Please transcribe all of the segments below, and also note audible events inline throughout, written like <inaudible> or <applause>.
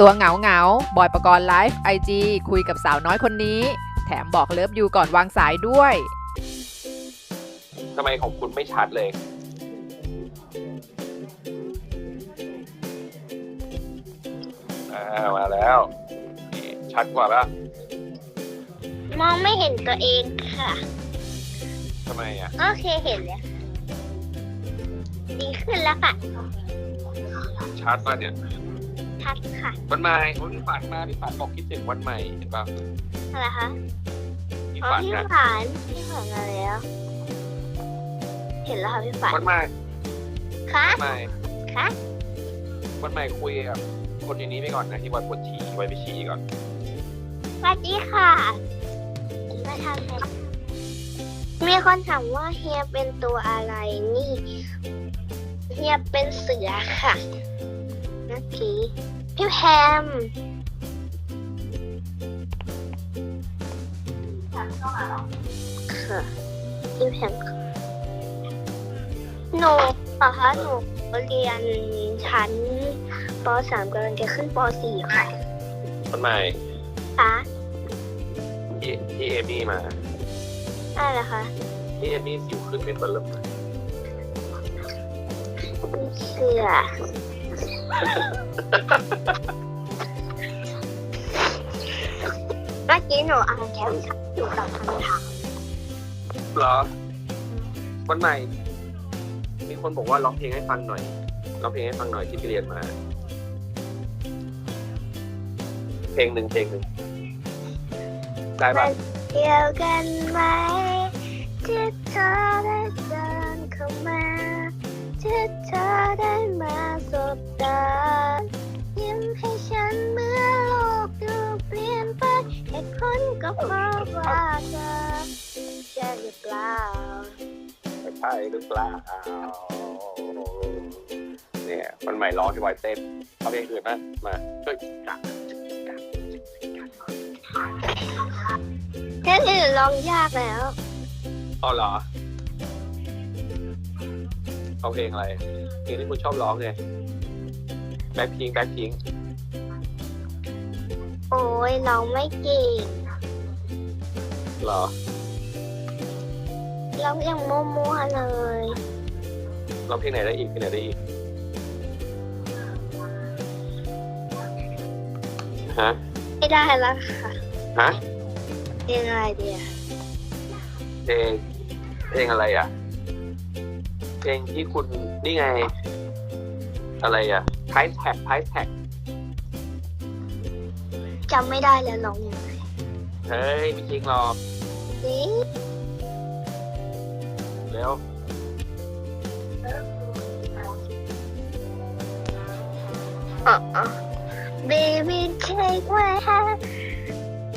ตัวเหงาเหงาๆบอยประกรณ์ไลฟ์ไอจีคุยกับสาวน้อยคนนี้ แถมบอกเลิฟยูก่อนวางสายด้วย ทำไมของคุณไม่ชัดเลย อ่า มาแล้วนี่ชัดกว่าปะมองไม่เห็นตัวเองค่ะ ทำไมอะ โอเคเห็นแล้วดีขึ้นแล้วค่ะ ชัดป่ะเนี่ย ชัดค่ะวันใหม่โอ้ยพี่ฝันมาพี่ฝันบอกคิดถึงวันใหม่เห็นป่ะอะไรคะพี่อ๋อฝันพี่นะฝานพี่ฝานมาแล้ว เห็นแล้วค่ะพี่ฝานวันใหม่คะวันใหม่คะวันใหม่คุยกับคนในนี้ไปก่อนนะที่วันปวดฉี่ไว้ไปฉี่ก่อนสวัสดีค่ะมาทำอะไรมีคนถามว่าเฮียเป็นตัวอะไรนี่ เฮียเป็นเสือค่ะเมื่อกี้ พี่แพมค่ะพี่แพมค่ะหนูเหรอคะหนูเรียนชั้นป .3 กำลังจะขึ้นป .4 ค่ะวันใหม่คะพี่พี่เอมี่มาอะไรคะพี่เอมี่สิวขึ้นเป็นเบลเริ่มเลยเสือ เมื่อกี้หนูอ่านแคปชั่นอยู่กับคำถามเหรอ วันใหม่ มีคนบอกว่าร้องเพลงให้ฟังหน่อย ร้องเพลงให้ฟังหน่อยที่ไปเรียนมา เพลงหนึ่งเพลงหนึ่งได้ปะเดียวกันไหม ก็เพราะว่าเธอใช่หรือเปล่าใช่หรือเปล่าเนี่ยวันใหม่ร้องที่ไวเต้นเอาเพลงอื่นมามาเฮ้ยกักแค่อื่นร้องยากแล้วอ๋อเหรอเอาเพลงอะไรเพลงที่คุณชอบร้องไงแบ็คพิงแบ็คพิงโอ้ยร้องไม่เก่ง หรอร้องอย่างมั่วๆเลยร้องเพลงไหนได้อีกเพลงไหนได้อีกฮะไม่ได้แล้วค่ะฮะเพลงอะไรดีอะเพลงเพลงอะไรอะ เพลงที่คุณนี่ไง อะไรอะไพแท็กไพแท็กจำไม่ได้แล้วร้องยังไงเฮ้ยไม่จริงหรอก นี่เร็วอ๋อ baby take my hand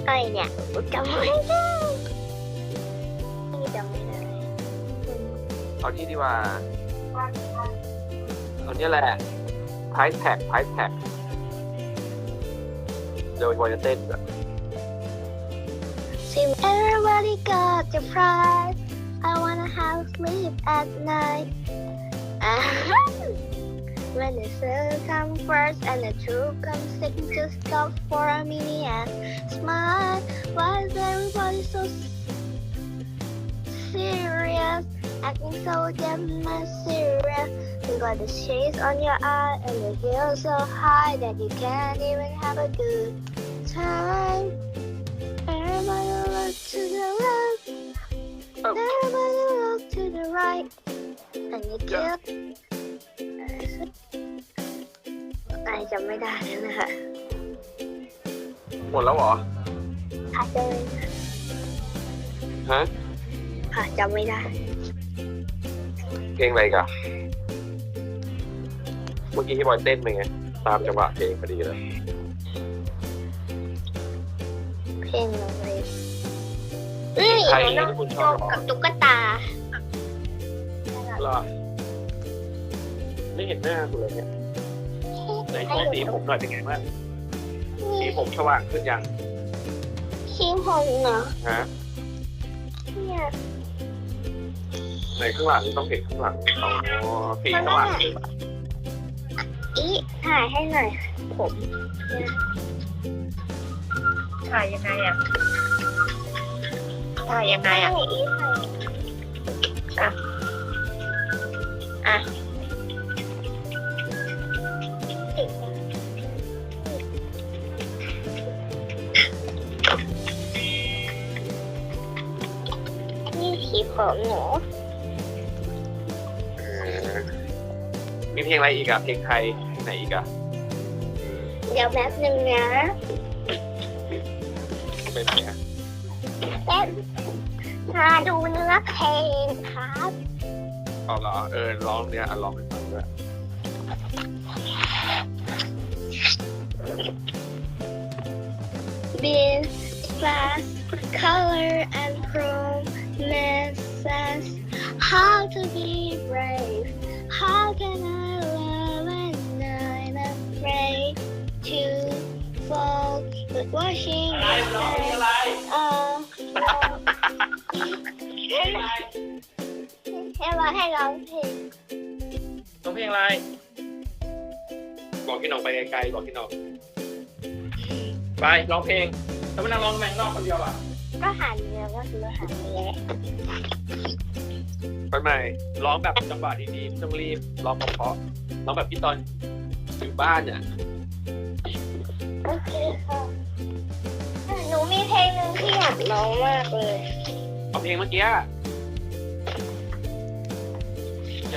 อะไรเนี่ยจำไม่ได้จำไม่ได้เอาที่ดีกว่าเอาเนี้ยแหละไพแท็กไพแท็กเดี๋ยววันจะเต้นแบบ Seem everybody got the prize I wanna have sleep at night. <laughs> When the sun comes first and the truth comes second Just stop for a minute and smile. Why is everybody so serious? Acting so damn serious You got the shades on your eye And the heels so high That you can't even have a good time Everybody look to the left Everybody look to the right And you get ไอจำไม่ได้แล้วนะคะหมดแล้วเหรอค่ะจำไม่ได้ฮะค่ะจำไม่ได้ เพลงอะไรกันเมื่อกี้ที่บอยเต้นไปไง ตามจังหวะเพลงพอดีเลย เพลงอะไร นี่ใครหนูที่คุณชนอบกร้องกับตุ๊กตาเหรอไม่เห็นหน้าคุณเลยเนี่ยในช่วงสีผมหน่อยเป็นไงบ้างสีผมสว่างขึ้นยังขี้ผมเหรอฮะเนี่ยในข้างหลังต้องเห็นข้างหลังอ๋อสีสว่างขึ้นอีถ่ายให้หน่อยผมถ่ายยังไงอะ ถ่ายยังไงอะให้อีถ่ายอะนี่ที่ผมหนูเออมีเพลงอะไรอีกอะเพลงไทยเพลงไหนอีกอะเดี๋ยวแป๊บหนึ่งนะเป็นไหนอะ แป๊บมาดูเนื้อเพลงครับ เอาเหรอเออร้องเนี่ยอ่ะร้องให้ฟังด้วย Bin class color and promises how to be brave how can I love when I'm afraid to fall but watching อะ ไรร้องเพลงอะไรเออให้ร้องให้ร้องเพลงร้องเพลงอะไร บอกพี่น้องไปไกลๆบอกพี่น้องไปร้องเพลงแล้วมานั่งร้องแมงนอกคนเดียวอะก็หันเนื้อก็คือหันเนื้อไปใหม่ร้องแบบจังหวะดีๆไม่ต้องรีบร้องเพราะๆร้องแบบที่ตอนอยู่บ้านเนี่ยโอเคค่ะหนูมีเพลงหนึ่งที่อยากร้องมากเลยเอาเพลงเมื่อกี้ อะอย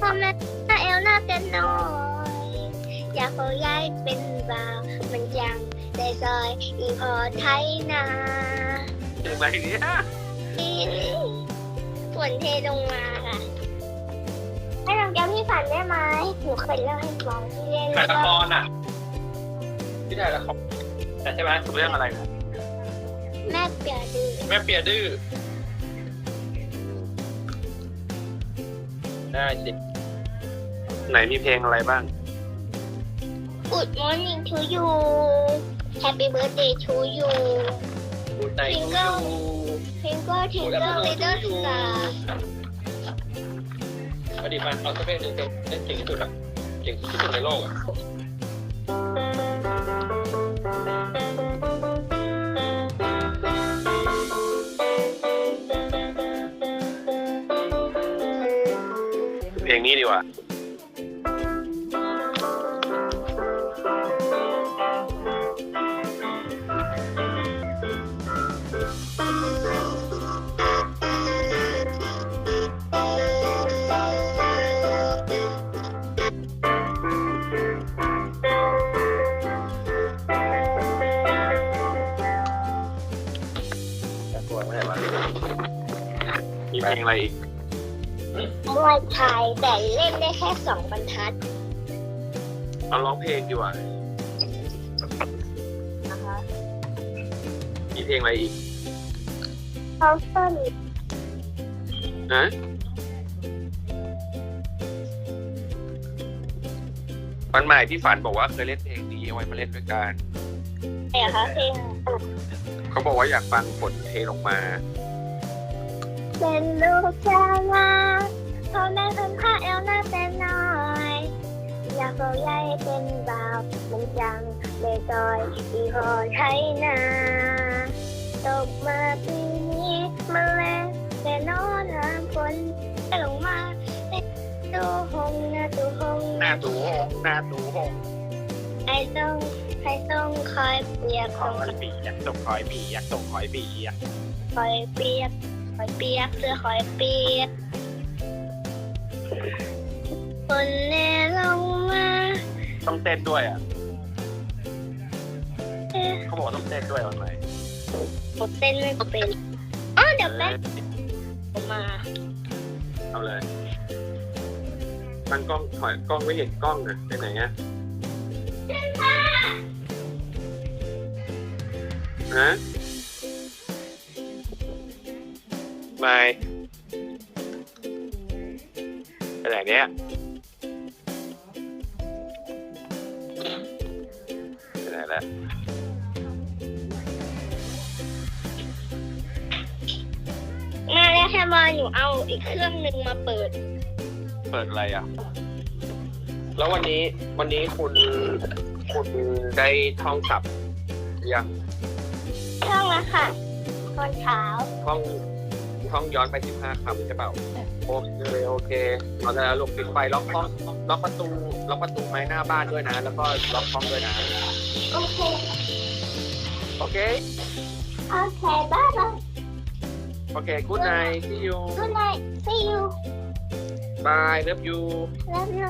พ่อแม่เอลน่าเป็นน้อยอยากเขาย้ายเป็นบ่าวมันยังได้ซอยอีพอไทยนาเพลงอะไรเนี่ยฝนเทลงมาค่ะให้ลองแก้วพี่ฝันได้ไหมหนูเคยเล่าให้ฟังที่เล่นถ่ายละว่าครอะที่ถ่ายละครแต่ใช่ไหมเรื่องอะไรนะแม่เปียดื้อแม่เปียดื้อ ได้สิไหนมีเพลงอะไรบ้างอุดมอร์นิ่งทูยูแฮปปี้เบิร์ดเดย์ทูยูพูดในทิงทูเกิยูลพิงเกิลทิงเกิลลิตเติ้ลสตาร์มาดิมาเอาสักเพลงหนึ่งเล่นเก่งที่สุดอะเก่งที่สุดในโลกอะ เพลงนี้ดีก ว่าแต่ตัวไม่ได้มามีเพลงอะไรอีกมวยไทยแต่เล่นได้แค่สองบรรทัดเอาร้องเพลงดีกว่านะคะมีเพลงอะไรอีกเขาต้นฮะวันใหม่พี่ฝันบอกว่าเคยเล่นเพลงนี้เอาไว้มาเล่นด้วยกันอะไรอะคะเพลงเขาบอกว่าอยากฟังฝนเทลงมา เป็นลูกชาวนา พ่อแม่เป็นพระเอลน่าเป็นน้อย อยากเอาใหญ่เป็นบ่าวมันจังเลยจอยอีพอไทยนาตกมาปีนี้มาแล้วแต่นอนน้ำฝนจะลงมาเป็นตูหงนะตูหงหน้าตูหงหน้าตูหงไอ้ต้องไอ้ต้องคอยเปียกขต้อองยปีอยากส่งคอยปีอยากส่งคอยปีอยากคอยเปียกคอยเปียกเสื้อคอยเปียก ฝนแน่ลงมาต้องเต้นด้วยอะเอ๊ะเขาบอกว่าต้องเต้นด้วยวันไหนผมเต้นไม่เป็นอ๋อเดี๋ยวแป๊บผมมา เอาเลยตั้งกล้องถอยกล้องไม่เห็นกล้องนะไปไหนอะฮะไม่ ไปไหนเนี่ยไปไหนแล้วมาแล้วแค่มาหนูเอาอีกเครื่องหนึ่งมาเปิด เปิดอะไรอะ แล้ววันนี้วันนี้คุณคุณได้ท่องศัพท์ยัง เครื่องละค่ะตอนเช้าท่อง ท่องย้อนไปสิบห้าคำใช่เปล่าโอเคโอเคเราจะลงปิดไฟล็อกห้องล็อกประตูล็อกประตูไม้หน้าบ้านด้วยนะ แล้วก็ล็อกห้องด้วยนะ โอเค โอเค โอเคบายบาย โอเค good night see you good night see you bye love you love you